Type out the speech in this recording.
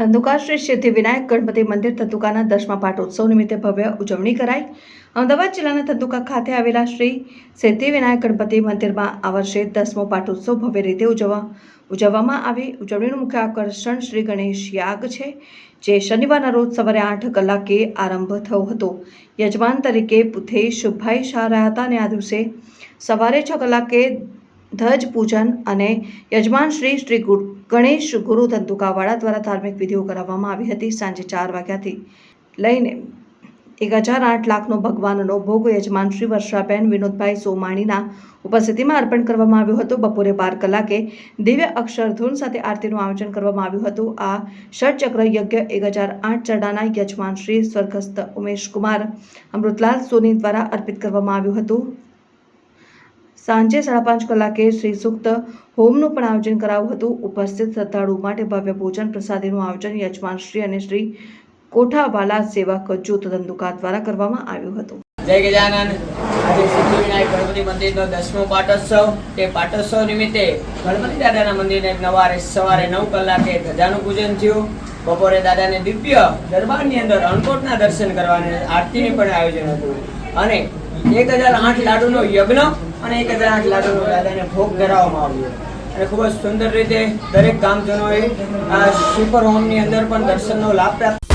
ધંધુકા શ્રી સિદ્ધિ વિનાયક ગણપતિ મંદિર ધંધુકાના દસમા પાટોત્સવ નિમિત્તે ભવ્ય ઉજવણી કરાઈ. અમદાવાદ જિલ્લાના ધંધુકા ખાતે આવેલા શ્રી સિદ્ધિ વિનાયક ગણપતિ મંદિરમાં આ વર્ષે દસમો પાટોત્સવ ભવ્ય રીતે ઉજવવા ઉજવવામાં આવી. ઉજવણીનું મુખ્ય આકર્ષણ શ્રી ગણેશ યાગ છે, જે શનિવારના રોજ સવારે આઠ કલાકે આરંભ થયો હતો. યજમાન તરીકે પુથેશ શુભભાઈ શાહ રહ્યા હતા અને આ દિવસે સવારે છ કલાકે ધ્વજ પૂજન અને યજમાન શ્રી શ્રી ગણેશ ગુરુ ધંધુકાવાળા દ્વારા ધાર્મિક વિધિઓ કરાવવામાં આવી હતી. સાંજે ચાર વાગ્યાથી લઈને એક હજાર આઠ લાખનો ભગવાનનો ભોગ યજમાન શ્રી વર્ષાબેન વિનોદભાઈ સોમાણીના ઉપસ્થિતિમાં અર્પણ કરવામાં આવ્યું હતું. બપોરે બાર કલાકે દિવ્ય અક્ષરધૂન સાથે આરતીનું આયોજન કરવામાં આવ્યું હતું. આ ષટચક્ર યજ્ઞ એક હજાર આઠ ચરડાના યજમાન શ્રી સ્વર્ગસ્થ ઉમેશ કુમાર અમૃતલાલ સોની દ્વારા અર્પિત કરવામાં આવ્યું હતું. સાંજે સાડા પાંચ કલાકે શ્રી સુક્ત હોમનું પણ આયોજન કરાવ્યું હતું. ઉપસ્થિત શ્રદ્ધાળુ માટે ભવ્ય ભોજન પ્રસાદીનું આયોજન યજમાન અને શ્રી કોઠાવાલા સેવક જૂથ ધંધુકા દ્વારા કરવામાં આવ્યું હતું. જય ગજાનન. આજે સિદ્ધિવિનાયક ગણપતિ મંદિરનો દસમો પાટોત્સવ. તે પાટોત્સવ નિમિત્તે ગણપતિ દાદાના મંદિરને નવારે સવારે નવ કલાકે ધજાનું પૂજન થયું. બપોરે દાદાને દિવ્ય દરબારની અંદર અણકોટના દર્શન કરવાને આરતીની પણ આયોજન હતું. અને એક હજાર આઠ લાડુનો યજ્ઞ અને એક હજાર આઠ લાડુનો દાદાને ભોગ ધરાવવામાં આવ્યો. અને ખૂબ જ સુંદર રીતે દરેક ગામજનોએ આ સુપર હોમની અંદર પણ દર્શનનો લાભ પ્રાપ્ત